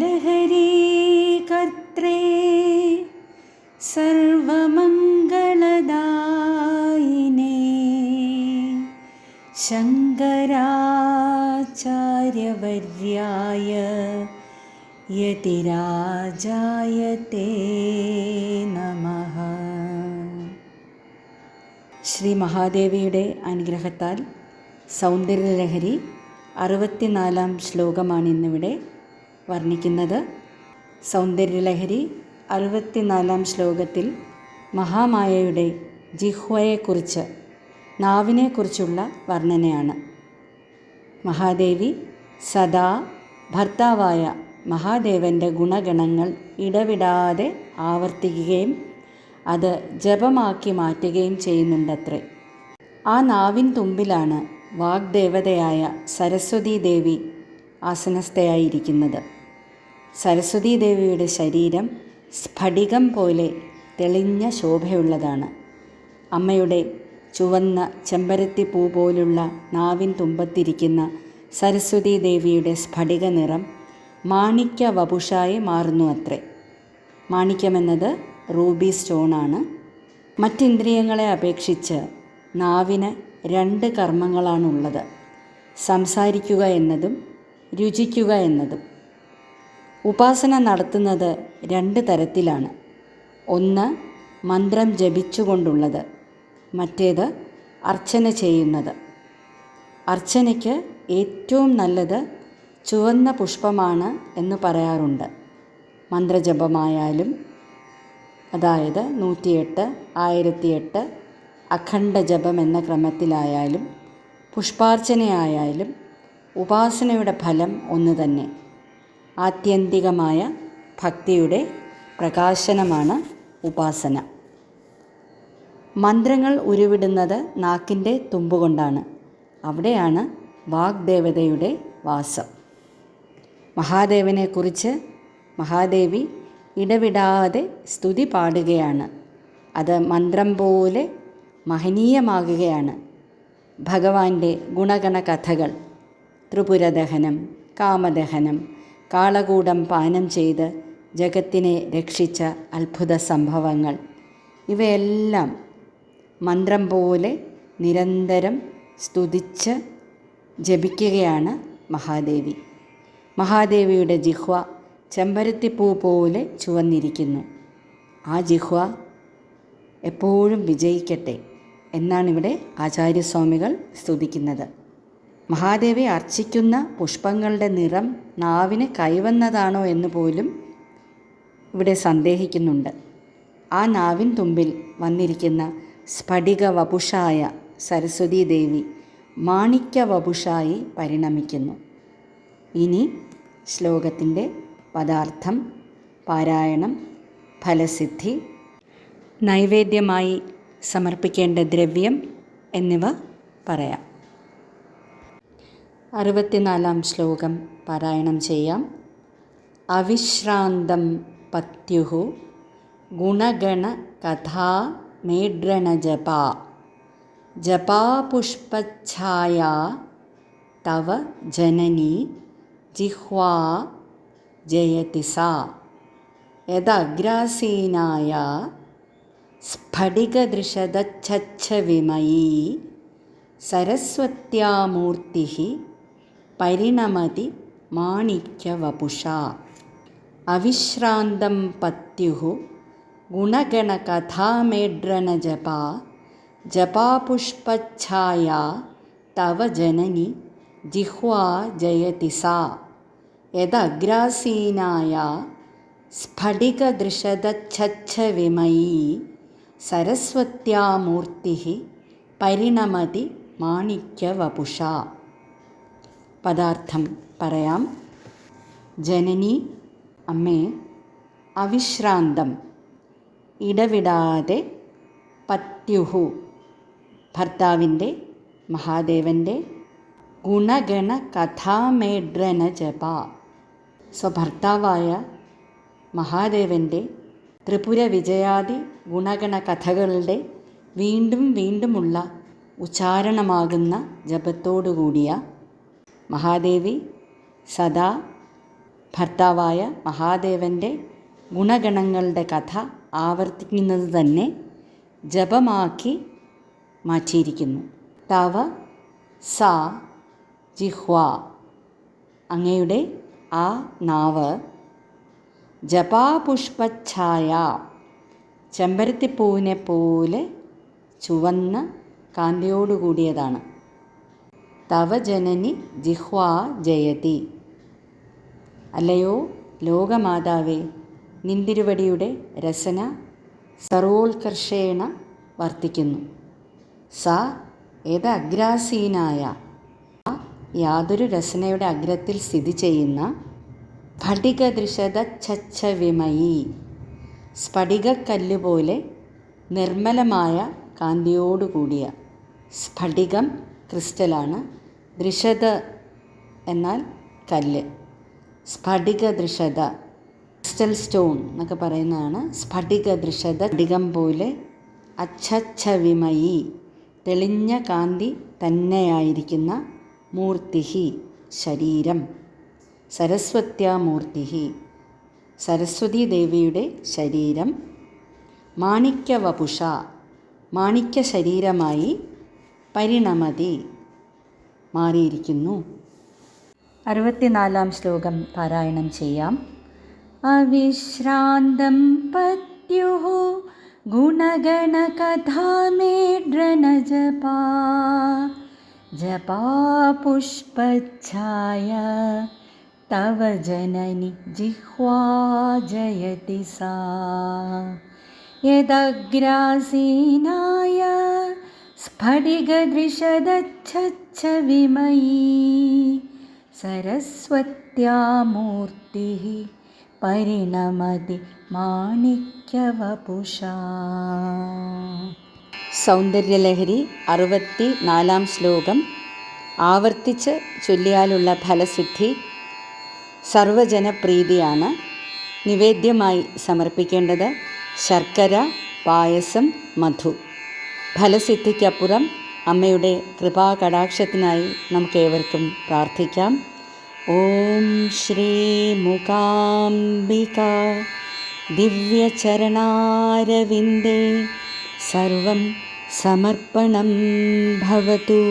സൗന്ദര്യലഹരീ കർത്രേ സർവമംഗളദായിനേ. ശങ്കരാചാര്യവർയായ യതിരാജായ തേ നമഃ. ശ്രീ മഹാദേവിയുടെ അനുഗ്രഹത്താൽ സൗന്ദര്യലഹരി അറുപത്തിനാലാം ശ്ലോകമാണ് ഇന്നിവിടെ വർണിക്കുന്നത് സൗന്ദര്യലഹരി അറുപത്തിനാലാം ശ്ലോകത്തിൽ മഹാമായയുടെ ജിഹ്വയെക്കുറിച്ച് നാവിനെക്കുറിച്ചുള്ള വർണനയാണ്. മഹാദേവി സദാ ഭർത്താവായ മഹാദേവന്റെ ഗുണഗണങ്ങൾ ഇടവിടാതെ ആവർത്തിക്കുകയും അത് ജപമാക്കി മാറ്റുകയും ചെയ്യുന്നുണ്ടത്രേ. ആ നാവിൻ തുമ്പിലാണ് വാഗ്ദേവതയായ സരസ്വതീ ദേവി ആസനസ്ഥയായിരിക്കുന്നത്. സരസ്വതീ ദേവിയുടെ ശരീരം സ്ഫടികം പോലെ തെളിഞ്ഞ ശോഭയുള്ളതാണ്. അമ്മയുടെ ചുവന്ന ചെമ്പരത്തി പൂ പോലുള്ള നാവിൻ തുമ്പത്തിരിക്കുന്ന സരസ്വതീ ദേവിയുടെ സ്ഫടിക നിറം മാണിക്യ വപുഷായി മാറുന്നു അത്രേ. മാണിക്യമെന്നത് റൂബി സ്റ്റോണാണ്. മറ്റിന്ദ്രിയങ്ങളെ അപേക്ഷിച്ച് നാവിന് രണ്ട് കർമ്മങ്ങളാണുള്ളത്. സംസാരിക്കുക എന്നതും രുചിക്കുക എന്നതും. ഉപാസന നടത്തുന്നത് രണ്ട് തരത്തിലാണ്. ഒന്ന് മന്ത്രം ജപിച്ചുകൊണ്ടുള്ളത്. മറ്റേത് അർച്ചന ചെയ്യുന്നത്. അർച്ചനയ്ക്ക് ഏറ്റവും നല്ലത് ചുവന്ന പുഷ്പമാണ് എന്ന് പറയാറുണ്ട്. മന്ത്രജപമായാലും അതായത് നൂറ്റിയെട്ട് ആയിരത്തിയെട്ട് അഖണ്ഡ ജപം എന്ന ക്രമത്തിലായാലും പുഷ്പാർച്ചനയായാലും ഉപാസനയുടെ ഫലം ഒന്ന് തന്നെ. ആത്യന്തികമായ ഭക്തിയുടെ പ്രകാശനമാണ് ഉപാസന. മന്ത്രങ്ങൾ ഉരുവിടുന്നത് നാക്കിന്റെ തുമ്പുകൊണ്ടാണ്. അവിടെയാണ് വാഗ്ദേവതയുടെ വാസം. മഹാദേവനെക്കുറിച്ച് മഹാദേവി ഇടവിടാതെ സ്തുതി പാടുകയാണ്. അത് മന്ത്രം പോലെ മഹനീയമാകുകയാണ്. ഭഗവാന്റെ ഗുണഗണ കഥകൾ ത്രിപുരദഹനം കാമദഹനം കാളകൂടം പാനം ചെയ്ത് ജഗത്തിനെ രക്ഷിച്ച അത്ഭുത സംഭവങ്ങൾ. ഇവയെല്ലാം മന്ത്രം പോലെ നിരന്തരം സ്തുതിച്ച് ജപിക്കുകയാണ് മഹാദേവി. മഹാദേവിയുടെ ജിഹ്വ ചെമ്പരത്തിപ്പൂ പോലെ ചുവന്നിരിക്കുന്നു. ആ ജിഹ്വ എപ്പോഴും വിജയിക്കട്ടെ എന്നാണിവിടെ ആചാര്യസ്വാമികൾ സ്തുതിക്കുന്നത്. മഹാദേവി അർച്ചിക്കുന്ന പുഷ്പങ്ങളുടെ നിറം നാവിന് കൈവന്നതാണോ എന്ന് പോലും ഇവിടെ സന്ദേഹിക്കുന്നുണ്ട്. ആ നാവിൻ തുമ്പിൽ വന്നിരിക്കുന്ന സ്ഫടിക വപുഷായ സരസ്വതീ ദേവി മാണിക്യ വപുഷായി പരിണമിക്കുന്നു. ഇനി ശ്ലോകത്തിന്റെ പദാർത്ഥം പാരായണം ഫലസിദ്ധി നൈവേദ്യമായി സമർപ്പിക്കേണ്ട ദ്രവ്യം എന്നിവ പറയാം. അറുപത്തിനാലാം ശ്ലോകം പാരായണം ചെയ്യാം. അവിശ്രാന്തം പത്യുഹു ഗുണഗണ കഥാ മേഡ്രണജപ ജപാപുഷ്പഛായ തവ ജനനി ജിഹ്വാ ജയതി സാ. യദഗ്രാസീനായ സ്ഫടികദൃശദച്ഛവിമയീ परिणमति माणिक्यवपुषा। अविश्रान्तं पत्युः गुणगणकथामेड्रनजपा। जपापुष्पच्छाया तव जननि जिह्वा जयति सा। यदग्रासीनाया स्फटिकदृशदच्छच्छविमयी सरस्वत्या मूर्तिः परिणमति माणिक्यवपुषा। പദാർത്ഥം പറയാം. ജനനി അമ്മേ അവിശ്രാന്തം ഇടവിടാതെ പത്യുഹു ഭർത്താവിന്റെ മഹാദേവന്റെ ഗുണഗണ കഥാമേഡ്രന ജപ സ്വഭർത്താവായ മഹാദേവന്റെ ത്രിപുര വിജയാദി ഗുണഗണ കഥകളുടെ വീണ്ടും വീണ്ടുമുള്ള ഉച്ചാരണമാകുന്ന ജപത്തോടുകൂടിയ മഹാദേവി സദാ ഭർത്താവായ മഹാദേവന്റെ ഗുണഗണങ്ങളുടെ കഥ ആവർത്തിക്കുന്നത് തന്നെ ജപമാക്കി മാറ്റിയിരിക്കുന്നു. തവ സ ജിഹ്വ. അങ്ങയുടെ ആ നാവ് ജപാപുഷ്പഛായ ചെമ്പരത്തിപ്പൂവിനെ പോലെ ചുവന്ന കാന്തിയോടുകൂടിയതാണ്. തവ ജനനി ജിഹ്വാ ജയതി. അല്ലയോ ലോകമാതാവേ നിന്തിരുവടിയുടെ രസന സർവോത്കർഷേണ വർത്തിക്കുന്നു. സ ഏത് അഗ്രാസീനായ യാതൊരു രസനയുടെ അഗ്രത്തിൽ സ്ഥിതി ചെയ്യുന്ന സ്ഫടികദൃശതച്ഛവിമയി സ്ഫടികക്കല്ലുപോലെ നിർമ്മലമായ കാന്തിയോടുകൂടിയ സ്ഫടികം ക്രിസ്റ്റലാണ് ദൃശത എന്നാൽ കല്ല്. സ്ഫടിക ദൃശത ക്രിസ്റ്റൽ സ്റ്റോൺ എന്നൊക്കെ പറയുന്നതാണ് സ്ഫടിക ദൃശത സ്ഫടികം പോലെ അച്ഛച്ഛവിമയി തെളിഞ്ഞ കാന്തി തന്നെയായിരിക്കുന്ന മൂർത്തിഹി ശരീരം. സരസ്വത്യാമൂർത്തി സരസ്വതി ദേവിയുടെ ശരീരം. മാണിക്യവപുഷ മാണിക്യ ശരീരമായി പരിണമതി. മാറിയിരിക്കുന്നു. അറുപത്തിനാലാം ശ്ലോകം പാരായണം ചെയ്യാം. അവിശ്രാന്തം പത്യോ ഗുണഗണകഥാമേഡ്രണജപാ ജപാ പുഷ്പച്ഛായ തവ ജനനി ജിഹ്വാ ജയതി സാ. യദഗ്രാസീനായ यदग्रासीनाय स्फटिगदृशदच्छच्छविमयी सरस्वत्यामूर्तिः പരിണമതി മാണിക്യവപുഷ സൗന്ദര്യലഹരി അറുപത്തി നാലാം ശ്ലോകം ആവർത്തിച്ച് ചൊല്ലിയാലുള്ള ഫലസിദ്ധി സർവജനപ്രീതിയാണ് നിവേദ്യമായി സമർപ്പിക്കേണ്ടത് ശർക്കര പായസം മധു ഫലസിദ്ധിക്കപ്പുറം അമ്മയുടെ കൃപാകടാക്ഷത്തിനായി നമുക്കേവർക്കും പ്രാർത്ഥിക്കാം. ഓം ശ്രീ മുഖാംബിക ദിവ്യചരണാരവിന്ദേ സർവം സമർപ്പണം ഭവതു.